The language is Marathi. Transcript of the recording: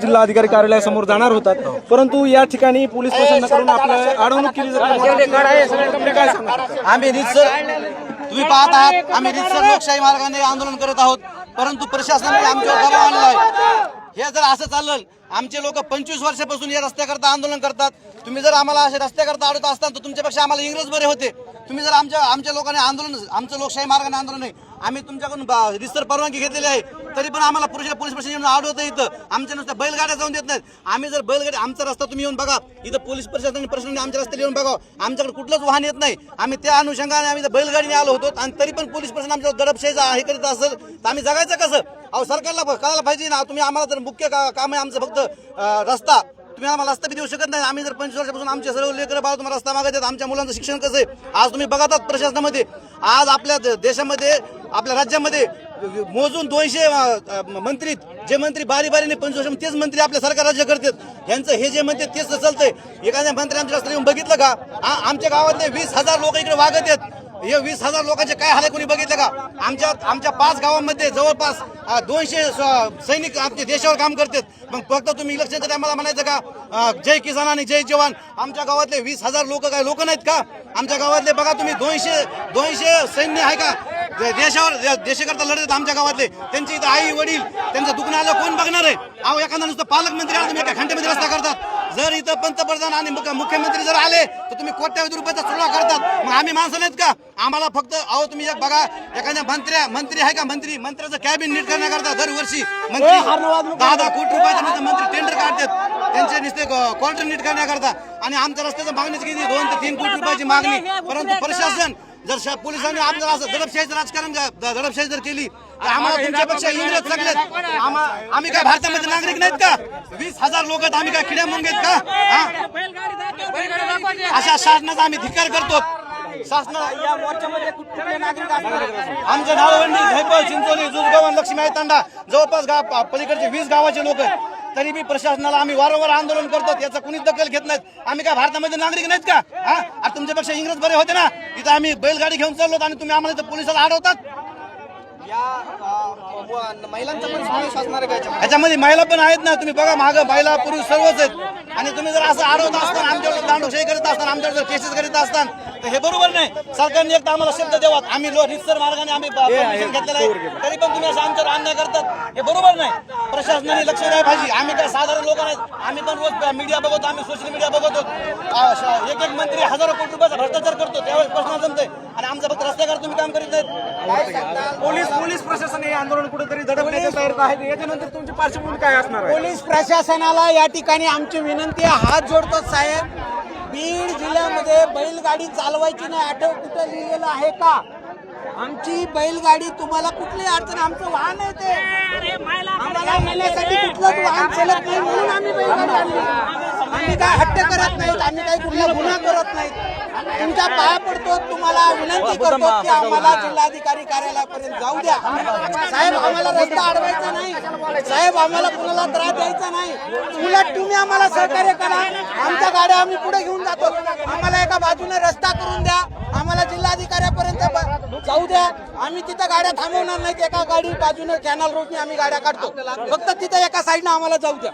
जिल्हाधिकारी कार्यालयासमोर जाणार होतात. परंतु या ठिकाणी पोलीस प्रशासनाकडून आपल्या अडवणूक केली जाते तुम्ही काय सांगा? आम्ही रितसर तुम्ही पाहत आहात आम्ही रितसर लोकशाही मार्गाने आंदोलन करत आहोत. परंतु प्रशासनाने आमच्यावर दबाव आणला आहे. हे जर असं चाललं आमचे लोक पंचवीस वर्षापासून या रस्त्याकरता आंदोलन करतात. तुम्ही जर आम्हाला असे रस्त्याकरता अडवत असताना तर तुमच्यापेक्षा आम्हाला इंग्रज बरे होते. तुम्ही जर आमच्या आमच्या लोकांनी आंदोलन आमचं लोकशाही मार्गाने आंदोलन आहे आम्ही तुमच्याकडून बा- परवानगी घेतलेली आहे. तरी पण आम्हाला पुरुष पोलीस प्रशासन येऊन अडवतं इथं. आमच्या नुसत्या बैलगाड्या जाऊन देत नाहीत. आम्ही जर बैलगाडी आमचा रस्ता तुम्ही येऊन बघा. इथं पोलीस प्रशासन प्रशासनाने आमच्या रस्त्याला येऊन बघा. आमच्याकडे कुठलंच वाहन येत नाही. आम्ही त्या अनुषंगाने आम्ही बैलगाडीने आलो होतो. आणि तरी पण पोलीस प्रशासन आमच्या गडपशाहीचा हे करीत असेल तर आम्ही जगायचं कसं? अहो सरकारला कळायला पाहिजे ना. तुम्ही आम्हाला जर मुख्य का- काम आहे आमचं फक्त रस्ता. तुम्ही आम्हाला रस्ता बी देऊ शकत नाही. आम्ही जर पंचवीस वर्षापासून आमचे सर्व लेकर बाळा तुम्हाला रस्ता मागत आहेत. आमच्या मुलांचं शिक्षण कसं आहे? आज तुम्ही बघतात प्रशासनामध्ये. आज आपल्या देशामध्ये आपल्या राज्यामध्ये मोजून दोनशे मंत्री जे मंत्री बारी बारीने पंचवीस वर्ष तेच मंत्री आपल्या सरकार राज्य करतात. यांचं हे जे म्हणते तेच चालतंय. एखाद्या मंत्री आमच्या रस्त्याला येऊन बघितलं का? आमच्या गावातले वीस हजार लोक इकडे वागत आहेत. हे वीस हजार लोकांचे काय हाल कोणी बघितलं का? आमच्या आमच्या पाच गावांमध्ये जवळपास दोनशे स- सैनिक आमच्या देशावर काम करतात. मग फक्त तुम्ही इलेक्शनच्या टायमाला म्हणायचं का? जय किसान आणि जय जवान. आमच्या गावातले वीस हजार लोक काय लोक नाहीत का? आमच्या गावातले बघा तुम्ही दोनशे दोनशे सैन्य आहे का? देशावर देशाकरता लढत आहेत आमच्या गावातले त्यांची इथं आई वडील त्यांचं दुखणं आलं कोण बघणार आहे? अहो एखादा नुसतं पालकमंत्री आला तुम्ही एका घंटेमध्ये रस्ता करतात? जर इथं पंतप्रधान आणि मुख्य- मुख्यमंत्री जर आले तर तुम्ही कोट्यावधी रुपयाचा चुळा करतात. मग आम्ही माणसं नाहीत का? आम्हाला फक्त अहो तुम्ही एक बघा एखाद्या मंत्र्या मंत्री आहे का? मंत्री मंत्र्याचं कॅबिन नीट करण्याकरता दरवर्षी मंत्री दहा दहा कोटी रुपयाचे मंत्री टेंडर काढतात. त्यांचे नुसते क्वार्टर नीट करण्याकरता. आणि आमच्या रस्त्याचं मागणीच किती? दोन ते तीन कोटी रुपयाची मागणी. परंतु प्रशासन जर शा- पोलिसांनी आपल्याला असं दडपशाहीचं राजकारण ज- द- दडपशाही जर केली तर आम्हाला तुमच्यापेक्षा इंग्रज सगळेत आम्हा- आम्ही काय भारतामध्ये नागरिक नाहीत का वीस हजार लोक आहेत आम्ही काय खिड्या मुंग आहेत का हा? अशा शासनाचा आम्ही धिक्कार करतो शासना या मोर्चामध्ये कुठले नागरिक? आमचं नाळवंडी झैपल चिंचोली जुजगाव आणि लक्ष्मी तांडा जवळपास गाव पलीकडचे वीस गावाचे लोक तरी बी प्रशासनाला आम्ही वारंवार आंदोलन करतो याचा कुणीच दखल घेत नाहीत. आम्ही काय भारतामध्ये नागरिक नाहीत का? हा? आता तुमच्यापेक्षा इंग्रज बरे होते ना? इथं आम्ही बैलगाडी घेऊन चाललो आणि तुम्ही आम्हाला इथं पोलिसाला अडवतात याच्यामध्ये? ह्याच्यामध्ये महिला पण आहेत ना. तुम्ही बघा माग महिला पुरुष सर्वच आहेत. आणि तुम्ही जर असं अडवत असताना आमच्यावर दांडोशाही करीत असताना आमच्यावर जर केसेस करीत असताना तर हे बरोबर नाही. सरकारने एक तर आम्हाला शब्द द्यावात. आम्ही रितसर मार्गाने आम्ही परमिशन घेतलेलं आहे. तरी पण तुम्ही असं आमच्यावर अन्याय करतात. हे बरोबर नाही. प्रशासनाने लक्ष द्यायला पाहिजे आम्ही काय साधारण लोक नाहीत आम्ही पण रोज मीडिया बघतो आम्ही सोशल मीडिया बघतो. एक एक मंत्री हजारो कोटी रुपयाचा भ्रष्टाचार करतो. त्यावेळेस प्रश्न जमतोय. आणि आमचं फक्त रस्त्यावर तुम्ही काम करीत नाहीत. पोलीस पोलीस प्रशासन हे आंदोलन कुठेतरी दडपण्याच्या तयारीत आहे. याच्यानंतर तुमची पार्श्वभूमी काय असणार आहे? पोलीस प्रशासनाला या ठिकाणी आमची विनंती आहे. हात जोडतो साहेब. बीड जिल्ह्यामध्ये बैलगाडी चालवायची नाही. आठव कुठं लिहिलेलं आहे का? आमची बैलगाडी तुम्हाला कुठली अडचण? आमचं वाहन आहे ते. नेण्यासाठी कुठलंच वाहन नाही म्हणून आम्ही बैलगाडी आणली. आम्ही काय हट्ट करत नाहीत आम्ही काही कुठला गुन्हा करत नाहीत. तुमच्या पाया पडतो तुम्हाला विनंती करतो की आम्हाला जिल्हाधिकारी कार्यालयापर्यंत जाऊ द्या. साहेब आम्हाला रस्ता अडवायचा नाही. साहेब आम्हाला कुणाला त्रास द्यायचा नाही. उलट तुम्ही आम्हाला सहकार्य करा. आमच्या गाड्या आम्ही पुढे घेऊन जातो. आम्हाला एका बाजूने रस्ता करून द्या. आम्हाला जिल्हाधिकारी जाऊ द्या. आम्ही तिथं गाड्या थांबवणार नाहीत. एका गाडी बाजूने कॅनल रोडने आम्ही गाड्या काढतो. फक्त तिथं एका साईडनं आम्हाला जाऊ द्या.